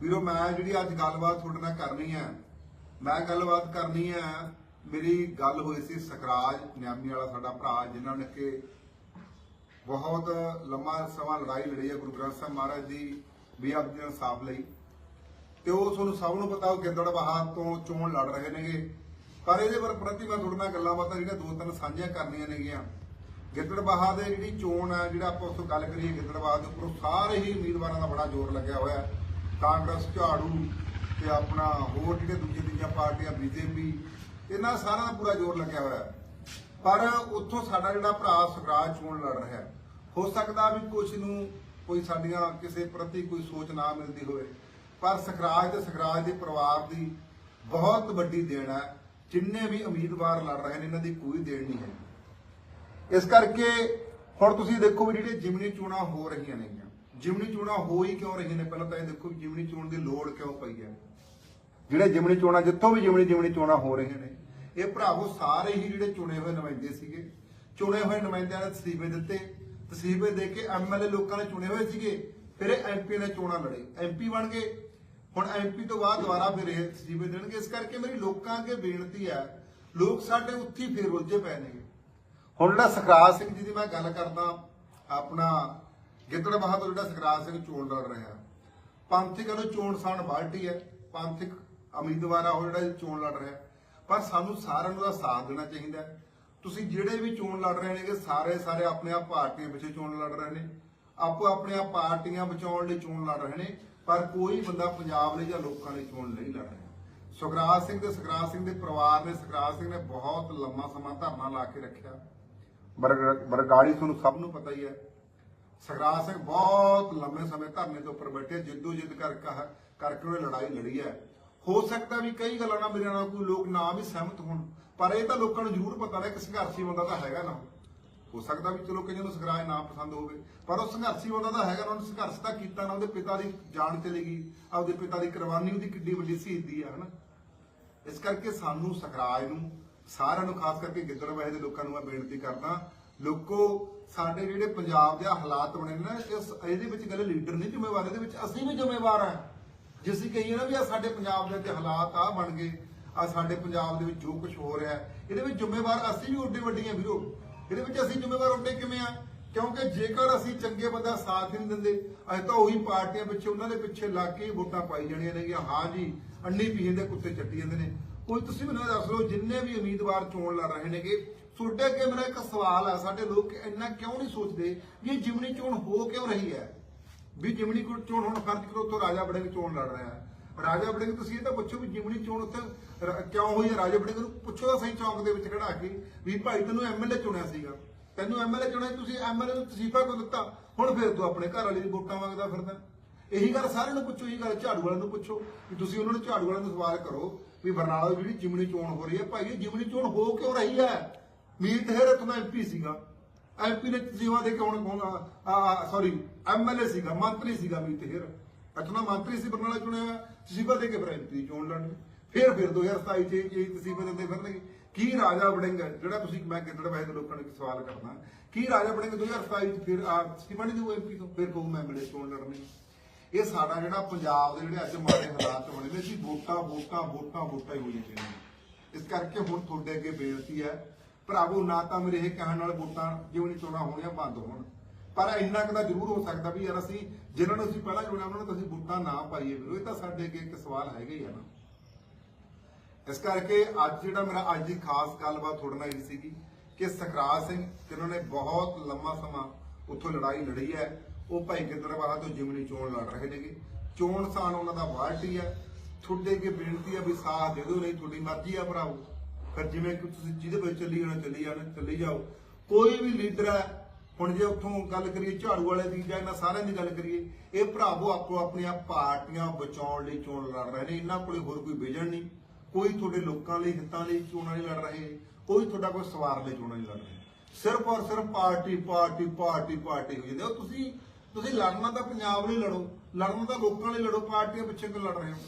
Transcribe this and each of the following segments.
ਵੀਰੋ, ਮੈਂ ਜਿਹੜੀ ਅੱਜ ਗੱਲਬਾਤ ਤੁਹਾਡੇ ਨਾਲ ਕਰਨੀ ਹੈ, ਮੈਂ ਗੱਲਬਾਤ ਕਰਨੀ ਹੈ, ਮੇਰੀ ਗੱਲ ਹੋਈ ਸੀ ਸਕਰਾਜ ਨਿਆਮੀ ਵਾਲਾ ਸਾਡਾ ਭਰਾ, ਜਿਨ੍ਹਾਂ ਨੇ ਕਿ ਬਹੁਤ ਲੰਮਾ ਸਮਾਂ ਲੜਾਈ ਲੜੀ ਹੈ ਗੁਰੂ ਗ੍ਰੰਥ ਸਾਹਿਬ ਮਹਾਰਾਜ ਦੀ ਬੇਅਦਬੀ ਦੇ ਇਨਸਾਫ ਲਈ। ਤੇ ਉਹ ਤੁਹਾਨੂੰ ਸਭ ਨੂੰ ਪਤਾ, ਉਹ ਗਿੱਦੜ ਬਹਾਦ ਤੋਂ ਚੋਣ ਲੜ ਰਹੇ ਨੇਗੇ। ਪਰ ਇਹਦੇ ਪਰ ਪ੍ਰਤੀ ਮੈਂ ਤੁਹਾਡੇ ਨਾਲ ਗੱਲਾਂ ਬਾਤਾਂ ਜਿਹੜੀਆਂ ਦੋ ਤਿੰਨ ਸਾਂਝੀਆਂ ਕਰਨੀਆਂ ਨੇਗੀਆਂ। ਗਿੱਦੜ ਗਿੱਦੜਬਾਹਾ ਦੇ ਜਿਹੜੀ ਚੋਣ ਹੈ, ਜਿਹੜਾ ਆਪਾਂ ਉੱਥੋਂ ਗੱਲ ਕਰੀਏ ਗਿੱਦੜਬਾਹਾ ਦੇ ਉੱਪਰੋਂ ਸਾਰੇ ਹੀ ਉਮੀਦਵਾਰਾਂ ਦਾ ਬੜਾ ਜ਼ੋਰ ਲੱਗਿਆ ਹੋਇਆ। ਹੈ। ਕਾਂਗਰਸ, ਝਾੜੂ ਤੇ ਆਪਣਾ ਹੋਰ ਜਿਹੜੇ ਦੂਜੇ ਦੂਜੀਆਂ ਪਾਰਟੀਆਂ, ਬੀਜੇਪੀ, ਇਹਨਾਂ ਸਾਰਿਆਂ ਦਾ ਪੂਰਾ ਜ਼ੋਰ ਲੱਗਿਆ ਹੋਇਆ ਹੈ। ਪਰ ਉੱਥੋਂ ਸਾਡਾ ਜਿਹੜਾ ਭਰਾ ਸੁਖਰਾਜ ਚੋਣ ਲੜ ਰਿਹਾ ਹੋ ਸਕਦਾ ਵੀ ਕੁਝ ਨੂੰ ਕੋਈ ਸਾਡੀਆਂ ਕਿਸੇ ਪ੍ਰਤੀ ਕੋਈ ਸੋਚ ਨਾ ਮਿਲਦੀ ਹੋਵੇ। ਪਰ ਸਖਰਾਜ ਤੇ ਸਖਰਾਜ ਦੇ ਪਰਿਵਾਰ ਦੀ ਬਹੁਤ ਵੱਡੀ ਦੇਣ ਹੈ। ਜਿੰਨੇ ਵੀ ਉਮੀਦਵਾਰ ਲੜ ਰਹੇ ਨੇ, ਇਹਨਾਂ ਦੀ ਕੋਈ ਦੇਣ ਨਹੀਂ ਹੈ। ਇਸ ਕਰਕੇ ਹੁਣ ਤੁਸੀਂ ਦੇਖੋ ਵੀ ਜਿਹੜੇ ਜਿਮਨੀ ਚੋਣਾਂ ਹੋ ਰਹੀਆਂ ਨੇਗੀਆਂ ਜਿਮਨੀ ਚੋਣਾਂ ਹੋ ਹੀ ਕਿਉਂ ਰਹੀਆਂ ਨੇ? ਪਹਿਲਾਂ ਤਾਂ ਇਹ ਦੇਖੋ ਵੀ ਜਿਮਨੀ ਚੋਣ ਦੀ ਲੋੜ ਕਿਉਂ ਪਈ ਹੈ। ਜਿਹੜੇ ਜਿਮਨੀ ਚੋਣਾਂ, ਜਿੱਥੋਂ ਵੀ ਜਿਮਨੀ ਜਿਮਨੀ ਚੋਣਾਂ ਹੋ ਰਹੀਆਂ ਨੇ, ਇਹ ਭਰਾਵੋ ਸਾਰੇ ਹੀ ਜਿਹੜੇ ਚੁਣੇ ਹੋਏ ਨੁਮਾਇੰਦੇ ਸੀਗੇ। ਚੁਣੇ ਹੋਏ ਨੁਮਾਇੰਦਿਆਂ ਨੇ ਤਸੀਬੇ ਦਿੱਤੇ। ਤਸੀਬੇ ਦੇ ਕੇ ਐਮਐਲਏ ਲੋਕਾਂ ਨੇ ਚੁਣੇ ਹੋਏ ਸੀਗੇ। ਫਿਰ ਐਮਪੀ ਨੇ ਚੋਣਾਂ ਲੜੇ। ਐਮਪੀ ਬਣ ਗਏ। ਹੁਣ ਐਮਪੀ ਤੋਂ ਬਾਅਦ ਦੁਬਾਰਾ ਫਿਰ ਇਹ ਤਸੀਬੇ ਦੇਣਗੇ। ਇਸ ਕਰਕੇ ਮੇਰੀ ਲੋਕਾਂ ਅੱਗੇ ਬੇਨਤੀ ਹੈ, ਲੋਕ ਸਾਡੇ ਉੱਥੇ ਫਿਰ ਉਲਝੇ ਪਏ ਨੇਗੇ। ਹੁਣ ਜਿਹੜਾ ਸਖਰਾਜ ਸਿੰਘ ਜੀ ਦੀ ਮੈਂ ਗੱਲ ਕਰਦਾ, ਆਪਣਾ ਗਿੱਦੜ ਬਹਾਦਰ ਜਿਹੜਾ ਸਖਰਾਜ ਸਿੰਘ ਚੋਣ ਲੜ ਰਿਹਾ ਪੰਥਕ ਵੱਲੋਂ ਚੋਣ ਸਾਣ ਬਾਲਟੀ ਹੈ। ਪੰਥਿਕ ਉਮੀਦਵਾਰ ਆ ਉਹ ਜਿਹੜਾ ਚੋਣ ਲੜ ਰਿਹਾ। ਪਰ ਸਾਨੂੰ ਸਾਰਿਆਂ ਨੂੰ ਦਾ ਸਾਥ ਦੇਣਾ ਚਾਹੀਦਾ ਤੁਸੀਂ ਜਿਹੜੇ ਵੀ ਚੋਣ ਲੜ ਰਹੇ ਨੇਗੇ, ਸਾਰੇ ਸਾਰੇ ਆਪਣੇ ਆਪ ਪਾਰਟੀਆਂ ਪਿੱਛੇ ਚੋਣ ਲੜ ਰਹੇ ਨੇ। ਆਪੋ ਆਪਣੇ ਆਪ ਪਾਰਟੀਆਂ ਬਚਾਉਣ ਲਈ ਚੋਣ ਲੜ ਰਹੇ ਨੇ, ਪਰ ਕੋਈ ਬੰਦਾ ਪੰਜਾਬ ਲਈ ਜਾਂ ਲੋਕਾਂ ਲਈ ਚੋਣ ਨਹੀਂ ਲੜ ਰਿਹਾ। ਸੁਖਰਾਜ ਸਿੰਘ ਤੇ ਸੁਖਰਾਜ ਸਿੰਘ ਦੇ ਪਰਿਵਾਰ ਨੇ, ਸੁਖਰਾਜ ਸਿੰਘ ਨੇ ਬਹੁਤ ਲੰਮਾ ਸਮਾਂ ਧਰਨਾ ਲਾ ਕੇ ਰੱਖਿਆ। ਬਰਗਾੜੀ ਤੁਹਾਨੂੰ ਸਭ ਨੂੰ ਪਤਾ ਹੀ ਹੈ। ਸਖਰਾਜ ਸਿੰਘ ਬਹੁਤ ਲੰਮੇ ਸਮੇਂ ਧਰਨੇ ਦੇ ਉੱਪਰ ਬੈਠੇ, ਜਿੱਦੋ ਜਿੱਦ ਕਰ ਕਰਕੇ ਉਹਨੇ ਲੜਾਈ ਲੜੀ ਹੈ। ਹੋ ਸਕਦਾ ਵੀ ਕਈ ਗੱਲਾਂ ਨਾਲ ਮੇਰੇ ਨਾਲ ਕੋਈ ਲੋਕ ਨਾ ਵੀ ਸਹਿਮਤ ਹੋਣ, ਪਰ ਇਹ ਤਾਂ ਲੋਕਾਂ ਨੂੰ ਜ਼ਰੂਰ ਪਤਾ ਹੈ ਕਿ ਸੰਘਰਸ਼ੀ ਬੰਦਾ ਤਾਂ ਹੈਗਾ ਨਾ। ਹੋ ਸਕਦਾ ਵੀ ਚਲੋ ਕਈਆਂ ਨੂੰ ਸਖਰਾਜ ਨਾ ਪਸੰਦ ਹੋਵੇ, ਪਰ ਉਹ ਸੰਘਰਸ਼ੀ ਬੰਦਾ ਤਾਂ ਹੈਗਾ ਨਾ, ਉਹਨੇ ਸੰਘਰਸ਼ ਤਾਂ ਕੀਤਾ ਨਾ, ਉਹਦੇ ਪਿਤਾ ਦੀ ਜਾਨ ਚਲੀ ਗਈ, ਆਪਦੇ ਪਿਤਾ ਦੀ ਕੁਰਬਾਨੀ ਉਹਦੀ ਕਿੱਡੀ ਵੱਡੀ ਸ਼ਹੀਦੀ ਆ ਹਨਾ। ਇਸ ਕਰਕੇ ਸਾਨੂੰ ਸਖਰਾਜ ਨੂੰ, ਸਾਰਿਆਂ ਨੂੰ, ਖਾਸ ਕਰਕੇ ਗਿੱਦੜ ਵਹਿ ਦੇ ਲੋਕਾਂ ਨੂੰ ਮੈਂ ਬੇਨਤੀ ਕਰਦਾ, ਲੋਕੋ ਸਾਡੇ ਜਿਹੜੇ ਪੰਜਾਬ ਦੇ ਹਾਲਾਤ ਬਣੇ ਨੇ ਇਸ ਇਹਦੇ ਵਿੱਚ ਗੱਲ ਲੀਡਰ ਨਹੀਂ ਜ਼ਿੰਮੇਵਾਰ, ਇਹਦੇ ਵਿੱਚ ਅਸੀਂ ਵੀ ਜ਼ਿੰਮੇਵਾਰ ਆ ਜੇ ਅਸੀਂ ਕਹੀਏ ਨਾ ਵੀ ਆ ਸਾਡੇ ਪੰਜਾਬ ਦੇ ਵਿੱਚ ਹਾਲਾਤ ਆ ਬਣ ਗਏ ਆ ਸਾਡੇ ਪੰਜਾਬ ਦੇ ਵਿੱਚ ਜੋ ਕੁਝ ਹੋ ਰਿਹਾ, ਇਹਦੇ ਵਿੱਚ ਜ਼ਿੰਮੇਵਾਰ ਅਸੀਂ ਵੀ ਉੱਡੇ ਵੱਡੀਆਂ ਵੀਰੋ। ਇਹਦੇ ਵਿੱਚ ਅਸੀਂ ਜ਼ਿੰਮੇਵਾਰ ਉੱਡੇ ਕਿਵੇਂ ਆ ਕਿਉਂਕਿ ਜੇਕਰ ਅਸੀਂ ਚੰਗੇ ਬੰਦਾ ਸਾਥ ਨਹੀਂ ਦਿੰਦੇ, ਅਸੀਂ ਤਾਂ ਉਹੀ ਪਾਰਟੀਆਂ ਪਿੱਛੇ, ਉਹਨਾਂ ਦੇ ਪਿੱਛੇ ਲੱਗ ਕੇ ਵੋਟਾਂ ਪਾਈ ਜਾਣੀਆਂ ਨੇ ਹਾਂ ਜੀ, ਅੰਨੀ ਪੀਣ ਦੇ ਕੁੱਤੇ ਚੱਟੀ ਜਾਂਦੇ ਨੇ। ਕੋਈ ਤੁਸੀਂ ਮੈਨੂੰ ਇਹ ਦੱਸ ਲਓ, ਜਿੰਨੇ ਵੀ ਉਮੀਦਵਾਰ ਚੋਣ ਲੜ ਰਹੇ ਨੇਗੇ ਤੁਹਾਡੇ ਅੱਗੇ ਮੇਰਾ ਇੱਕ ਸਵਾਲ ਹੈ ਸਾਡੇ ਲੋਕ ਇੰਨਾ ਕਿਉਂ ਨਹੀਂ ਸੋਚਦੇ ਵੀ ਇਹ ਜਿਮਨੀ ਚੋਣ ਹੋ ਕਿਉਂ ਰਹੀ ਹੈ? ਵੀ ਜਿਮਨੀ ਚੋਣ ਹੁਣ ਫਰਜ਼ ਕਰੋ ਤੋਂ ਰਾਜਾ ਬੜਿੰਗ ਚੋਣ ਲੜ ਰਿਹਾ ਹੈ। ਰਾਜਾ ਬੜਿੰਗ ਤੁਸੀਂ ਇਹ ਤਾਂ ਪੁੱਛੋ ਵੀ ਜਿਮਨੀ ਚੋਣ ਉੱਥੇ ਕਿਉਂ ਹੋਈ ਹੈ? ਰਾਜਾ ਬੜਿੰਗ ਨੂੰ ਪੁੱਛੋ ਤਾਂ ਸਹੀ ਚੌਂਕ ਦੇ ਵਿੱਚ ਖੜਾ ਕੇ ਵੀ ਭਾਈ ਤੈਨੂੰ ਐਮਐਲਏ ਚੁਣਿਆ ਸੀਗਾ। ਤੈਨੂੰ ਐਮਐਲਏ ਚੁਣਿਆ, ਤੁਸੀਂ ਐਮਐਲਏ ਨੂੰ ਤਸੀਫਾ ਕਿਉਂ ਦਿੱਤਾ? ਹੁਣ ਫਿਰ ਤੂੰ ਆਪਣੇ ਘਰ ਵਾਲੀ ਦੀ ਵੋਟਾਂ ਮੰਗਦਾ ਫਿਰਦਾ। ਇਹੀ ਗੱਲ ਸਾਰਿਆਂ ਨੂੰ ਪੁੱਛੋ, ਇਹੀ ਗੱਲ ਝਾੜੂ ਵਾਲਿਆਂ ਨੂੰ ਪੁੱਛੋ ਕਿ ਤੁਸੀਂ ਉਹਨਾਂ ਨੂੰ ਝਾੜੂ ਵਾਲਿਆਂ ਨੂੰ ਸਵਾਲ ਕਰੋ ਵੀ ਬਰਨਾਲਾ ਜਿਹੜੀ ਜਿਮਨੀ ਚੋਣ ਹੋ ਰਹੀ ਹੈ, ਭਾਈ ਇਹ ਜਿਮਨੀ ਚੋਣ ਹੋ ਕਿਉਂ ਰਹੀ ਹੈ? ਮੀਤ ਹੈਰ ਇਤਨਾ ਐਮਪੀ ਸੀਗਾ। ਐਮਪੀ ਨੇ ਤਸੀਵਾ ਦੇ ਕੇ ਹੁਣ ਕਹੂੰਗਾ ਸੌਰੀ ਐਮਐਲਏ ਸੀਗਾ, ਮੰਤਰੀ ਸੀਗਾ ਮੀਤ ਹੈਰ। ਇਤਨਾ ਮੰਤਰੀ ਸੀ ਬਰਨਾਲਾ ਚੁਣਿਆ ਹੋਇਆ ਤਸੀਵਾ ਦੇ ਕੇ ਫਿਰ ਐਮਪੀ ਚੋਣ ਲੜਨਗੇ ਫਿਰ ਫਿਰ 2027 ਚ ਇਹ ਤਸੀਵੇ ਦਿੰਦੇ ਫਿਰਨਗੇ। ਕੀ ਰਾਜਾ ਵੜਿੰਗ ਜਿਹੜਾ ਤੁਸੀਂ, ਮੈਂ ਗਿੱਦੜ ਵੈਸੇ ਲੋਕਾਂ ਨੂੰ ਸਵਾਲ ਕਰਨਾ ਕੀ ਰਾਜਾ ਵੜਿੰਗ 2027 ਚ ਫਿਰ, ਆ ਤਸੀਵਾ ਨਹੀਂ ਦਊ ਐਮਪੀ ਤੋਂ? ਫਿਰ ਕਹੂ ਮੈਂ ਐਮਐਲਏ ਚੋਣ ਲੜਨੀ। ਇਹ ਸਾਡਾ ਜਿਹੜਾ ਪੰਜਾਬ ਦੇ ਜਿਹੜੇ ਅੱਜ ਮਾੜੇ ਹਾਲਾਤ ਬਣੇ ਨੇ ਸੀ ਵੋਟਾਂ ਵੋਟਾਂ ਵੋਟਾਂ ਵੋਟਾਂ ਹੀ ਹੋਈਆਂ ਨੇ ਇਸ ਕਰਕੇ ਹੁਣ ਤੁਹਾਡੇ ਅੱਗੇ ਬੇਨਤੀ ਹੈ ਭਰਾਵੋ, ਨਾ ਤਾਂ ਮੇਰੇ ਇਹ ਕਹਿਣ ਨਾਲ ਵੋਟਾਂ ਜਿਉਂ ਨਹੀਂ ਚੋਣਾਂ ਹੋਣੀਆਂ, ਬੰਦ ਹੋਣ। ਪਰ ਇੰਨਾ ਕੁ ਤਾਂ ਜ਼ਰੂਰ ਹੋ ਸਕਦਾ ਵੀ ਯਾਰ ਅਸੀਂ, ਜਿਨ੍ਹਾਂ ਨੂੰ ਅਸੀਂ ਪਹਿਲਾਂ ਚੁਣਿਆ, ਉਹਨਾਂ ਨੂੰ ਤਾਂ ਵੋਟਾਂ ਨਾ ਪਾਈਏ ਵੀਰੋ। ਇਹ ਤਾਂ ਸਾਡੇ ਅੱਗੇ ਇੱਕ ਸਵਾਲ ਹੈਗਾ ਹੀ ਆ ਨਾ। ਇਸ ਕਰਕੇ ਅੱਜ ਜਿਹੜਾ ਮੇਰਾ ਅੱਜ ਦੀ ਖਾਸ ਗੱਲਬਾਤ ਤੁਹਾਡੇ ਨਾਲ ਇਹ ਸੀਗੀ ਕਿ ਸਖਰਾਜ ਸਿੰਘ, ਜਿਨ੍ਹਾਂ ਨੇ ਬਹੁਤ ਲੰਮਾ ਸਮਾਂ ਉੱਥੋਂ ਲੜਾਈ ਲੜੀ ਹੈ, ਉਹ ਭਾਈ ਗਿੱਦੜਵਾਹਾ ਤੋਂ ਜਿਮਨੀ ਚੋਣ ਲੜ ਰਹੇ ਨੇਗੇ। ਚੋਣ ਸਾਨ ਉਹਨਾਂ ਦਾ ਵਾਲਟੀ ਹੈ। ਤੁਹਾਡੇ ਅੱਗੇ ਬੇਨਤੀ ਆ ਵੀ ਸਾਥ ਦੇ ਦਿਓ, ਨਹੀਂ, ਤੁਹਾਡੀ ਮਰਜ਼ੀ ਆ ਭਰਾਓ ਫਿਰ ਜਿਵੇਂ ਕਿ ਤੁਸੀਂ ਜਿਹਦੇ ਵਿੱਚ ਚੱਲੀ ਜਾਣਾ ਚੱਲੀ ਜਾਣਾ, ਚੱਲੀ ਜਾਓ। ਕੋਈ ਵੀ ਲੀਡਰ ਹੈ, ਹੁਣ ਜੇ ਉੱਥੋਂ ਗੱਲ ਕਰੀਏ ਝਾੜੂ ਵਾਲੇ ਦੀ ਜਾਂ ਇਹਨਾਂ ਸਾਰਿਆਂ ਦੀ ਗੱਲ ਕਰੀਏ, ਇਹ ਭਰਾਵੋ ਆਪੋ ਆਪਣੀਆਂ ਪਾਰਟੀਆਂ ਬਚਾਉਣ ਲਈ ਚੋਣ ਲੜ ਰਹੇ ਨੇ। ਇਹਨਾਂ ਕੋਲੇ ਹੋਰ ਕੋਈ ਵਿਜਨ ਨਹੀਂ। ਕੋਈ ਤੁਹਾਡੇ ਲੋਕਾਂ ਲਈ, ਹਿੱਤਾਂ ਲਈ ਚੋਣਾਂ ਨਹੀਂ ਲੜ ਰਹੇ। ਕੋਈ ਤੁਹਾਡਾ ਕੋਈ ਸਵਾਰ ਲਈ ਚੋਣਾਂ ਨਹੀਂ ਲੜ ਰਹੇ। ਸਿਰਫ ਔਰ ਸਿਰਫ ਪਾਰਟੀ ਪਾਰਟੀ ਪਾਰਟੀ ਪਾਰਟੀ ਹੋ ਜਾਂਦੇ ਹੋ। ਤੁਸੀਂ ਤੁਸੀਂ ਲੜਨਾ ਤਾਂ ਪੰਜਾਬ ਲਈ ਲੜੋ। ਲੜਨਾ ਤਾਂ ਲੋਕਾਂ ਲਈ ਲੜੋ। ਪਾਰਟੀਆਂ ਪਿੱਛੇ ਕਿਉਂ ਲੜ ਰਹੇ ਹੋ?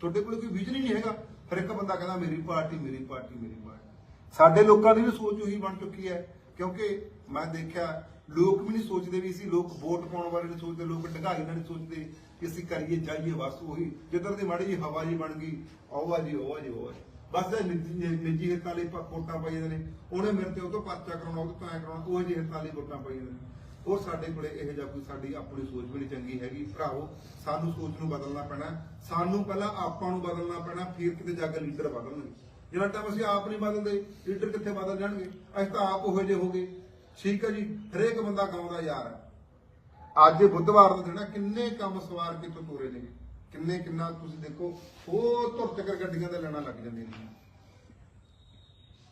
ਤੁਹਾਡੇ ਕੋਲ ਕੋਈ ਵਿਜ਼ਨ ਹੀ ਨਹੀਂ ਹੈਗਾ। ਫਿਰ ਇੱਕ ਬੰਦਾ ਕਹਿੰਦਾ ਮੇਰੀ ਪਾਰਟੀ ਮੇਰੀ ਪਾਰਟੀ ਮੇਰੀ ਪਾਰਟੀ। ਸਾਡੇ ਲੋਕਾਂ ਦੀ ਵੀ ਸੋਚ ਉਹੀ ਬਣ ਚੁੱਕੀ ਹੈ, ਕਿਉਂਕਿ ਮੈਂ ਦੇਖਿਆ ਲੋਕ ਵੀ ਨਹੀਂ ਸੋਚਦੇ ਵੀ ਅਸੀਂ ਲੋਕ ਵੋਟ ਪਾਉਣ ਵਾਲੇ ਨਹੀਂ ਸੋਚਦੇ, ਲੋਕ ਢਗਾਈ ਨਾਲ ਨਹੀਂ ਸੋਚਦੇ ਕਿ ਅਸੀਂ ਕਰੀਏ, ਜਾਈਏ, ਬਸ ਉਹੀ। ਜਿੱਧਰ ਦੀ ਮਾੜੀ ਜੀ ਹਵਾ ਜੀ ਬਣ ਗਈ ਆਵਾ ਜੀ ਉਹ ਜੀ ਉਹ ਬਸ ਇਹ ਨਿੱਜੀ ਹਿੱਤਾਂ ਲਈ ਪ- ਵੋਟਾਂ ਪਾਈ ਨੇ। ਉਹਨੇ ਮੇਰੇ ਤੇ ਉਹ ਤੋਂ ਪਰਚਾ ਕਰਾਉਣਾ, ਉਹ ਤੋਂ ਐ ਕਰਾਉਣਾ, ਉਹ ਜਿਹੇ ਹਿੱਤਾਂ ਲਈ ਵੋਟਾਂ ਪਾਈਆਂ ਨੇ। ਹੋਰ ਸਾਡੇ ਕੋਲੇ ਇਹੋ ਜਿਹਾ ਕੋਈ ਸਾਡੀ ਆਪਣੀ ਸੋਚ ਵੀ ਨਹੀਂ ਚੰਗੀ ਹੈਗੀ। ਭਰਾਵੋ, ਸਾਨੂੰ ਸੋਚ ਨੂੰ ਬਦਲਣਾ ਪੈਣਾ। ਸਾਨੂੰ ਪਹਿਲਾਂ ਆਪਾਂ ਨੂੰ ਬਦਲਣਾ ਪੈਣਾ, ਫਿਰ ਕਿਤੇ ਜਾ ਕੇ ਲੀਡਰ ਬਦਲਣਗੇ। ਜਿੰਨਾ ਟਾਈਮ ਅਸੀਂ ਆਪ ਨਹੀਂ ਬਦਲਦੇ ਲੀਡਰ ਕਿੱਥੇ ਬਦਲ ਜਾਣਗੇ? ਅਸੀਂ ਤਾਂ ਆਪ ਉਹੋ ਜਿਹੇ ਹੋ ਠੀਕ ਹੈ ਜੀ, ਹਰੇਕ ਬੰਦਾ ਗਾਉਂਦਾ ਯਾਰ। ਅੱਜ ਬੁੱਧਵਾਰ ਦਾ ਦਿਨ ਕਿੰਨੇ ਕੰਮ ਸਵਾਰ ਕੇ ਤੋਂ ਤੋਰੇ ਨੇ। ਕਿੰਨੇ ਕਿੰਨਾ ਤੁਸੀਂ ਦੇਖੋ ਉਹ ਧੁਰ ਤੱਕ ਗੱਡੀਆਂ ਦਾ ਲੈਣਾ ਲੱਗ ਜਾਂਦੀਆਂ ਨੇ।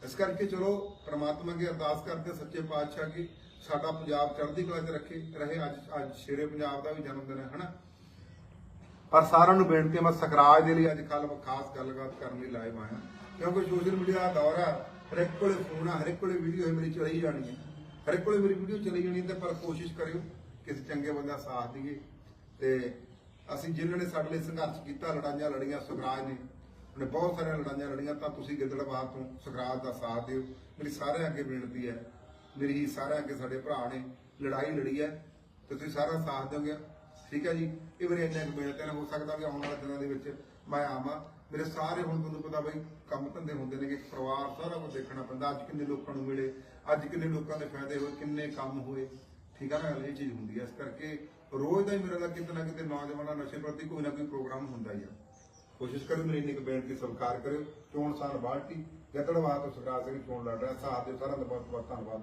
ਇਸ ਕਰਕੇ ਚਲੋ, ਪ੍ਰਮਾਤਮਾ ਅੱਗੇ ਅਰਦਾਸ ਕਰਦੇ ਸੱਚੇ ਪਾਤਸ਼ਾਹ ਕੀ ਸਾਡਾ ਪੰਜਾਬ ਚੜ੍ਹਦੀ ਕਲਾ 'ਚ ਰੱਖੇ, ਰਹੇ ਅੱਜ ਅੱਜ ਸ਼ੇਰੇ ਪੰਜਾਬ ਦਾ ਵੀ ਜਨਮ ਦਿਨ ਹੈ, ਹਨਾ? ਪਰ ਸਾਰਿਆਂ ਨੂੰ ਬੇਨਤੀ ਮੈਂ ਸਕਰਾਜ ਦੇ ਲਈ ਅੱਜ ਕੱਲ ਖਾਸ ਗੱਲਬਾਤ ਕਰਨ ਲਈ ਲਾਈਵ ਆਇਆ। ਕਿਉਂਕਿ ਸੋਸ਼ਲ ਮੀਡੀਆ ਦਾ ਦੌਰ ਹੈ ਹਰੇਕ ਕੋਲੇ ਫੋਨ ਆ ਹਰੇਕ ਕੋਲੇ ਵੀਡੀਓ ਹੈ, ਮੇਰੀ ਚਲੀ ਜਾਣੀ ਹੈ। ਹਰੇਕ ਕੋਲੇ ਮੇਰੀ ਵੀਡੀਓ ਚਲੀ ਜਾਣੀ ਤੇ ਪਰ ਕੋਸ਼ਿਸ਼ ਕਰਿਓ ਕਿਸੇ ਚੰਗੇ ਬੰਦਾ ਸਾਥ ਦੇਈਏ। ਤੇ ਅਸੀਂ ਜਿਨ੍ਹਾਂ ਨੇ ਸਾਡੇ ਲਈ ਸੰਘਰਸ਼ ਕੀਤਾ, ਲੜਾਈਆਂ ਲੜੀਆਂ ਸੁਖਰਾਜ ਨੇ, ਉਹਨੇ ਬਹੁਤ ਸਾਰੀਆਂ ਲੜਾਈਆਂ ਲੜੀਆਂ, ਤਾਂ ਤੁਸੀਂ ਗਿੱਦੜਬਾਹ ਤੋਂ ਸੁਖਰਾਜ ਦਾ ਸਾਥ ਦਿਓ। ਮੇਰੀ ਸਾਰਿਆਂ ਅੱਗੇ ਬੇਨਤੀ ਹੈ ਮੇਰੀ ਹੀ ਸਾਰਿਆਂ ਅੱਗੇ ਸਾਡੇ ਭਰਾ ਨੇ, ਲੜਾਈ ਲੜੀ ਹੈ, ਤੇ ਤੁਸੀਂ ਸਾਰਾ ਸਾਥ ਦਿਓਗੇ। ਠੀਕ ਹੈ ਜੀ? ਇਹ ਮੇਰੇ ਇੰਨਾ ਕੁ ਬੇਨਤੀ ਹੋ ਸਕਦਾ ਵੀ ਆਉਣ ਵਾਲੇ ਦਿਨਾਂ ਦੇ ਵਿੱਚ ਮੈਂ ਆਵਾਂ। ਮੇਰੇ ਸਾਰੇ ਹੁਣ ਤੁਹਾਨੂੰ ਪਤਾ ਬਈ, ਕੰਮ ਧੰਦੇ ਹੁੰਦੇ ਨੇ ਕਿ ਪਰਿਵਾਰ ਸਾਰਾ ਕੁਝ ਦੇਖਣਾ ਪੈਂਦਾ। ਅੱਜ ਕਿੰਨੇ ਲੋਕਾਂ ਨੂੰ ਮਿਲੇ, ਅੱਜ ਕਿੰਨੇ ਲੋਕਾਂ ਦੇ ਫਾਇਦੇ ਹੋਏ, ਕਿੰਨੇ ਕੰਮ ਹੋਏ। ਠੀਕ ਹੈ ਨਾ? ਗੱਲ ਇਹ ਚੀਜ਼ ਹੁੰਦੀ ਹੈ। ਇਸ ਕਰਕੇ ਰੋਜ਼ ਦਾ ਹੀ ਮੇਰੇ ਨਾਲ ਕਿਤੇ ਨਾ ਕਿਤੇ ਨੌਜਵਾਨਾਂ ਨਸ਼ੇ ਪ੍ਰਤੀ ਕੋਈ ਨਾ ਕੋਈ ਪ੍ਰੋਗਰਾਮ ਹੁੰਦਾ ਹੀ ਆ। ਕੋਸ਼ਿਸ਼ ਕਰੋ ਮੇਰੀ ਇੰਨੀ ਕੁ ਬੇਨਤੀ ਸਵੀਕਾਰ ਕਰਿਓ। ਚੋਣ ਸਾਲ ਬਾਲਟੀ ਗਤੜਵਾ ਤੋਂ ਸਰਕਾਰ ਸਿੰਘ ਚੋਣ ਲੜ ਰਿਹਾ। ਸਾਥ ਦੇ ਸਾਰਿਆਂ ਦਾ ਬਹੁਤ ਬਹੁਤ ਧੰਨਵਾਦ।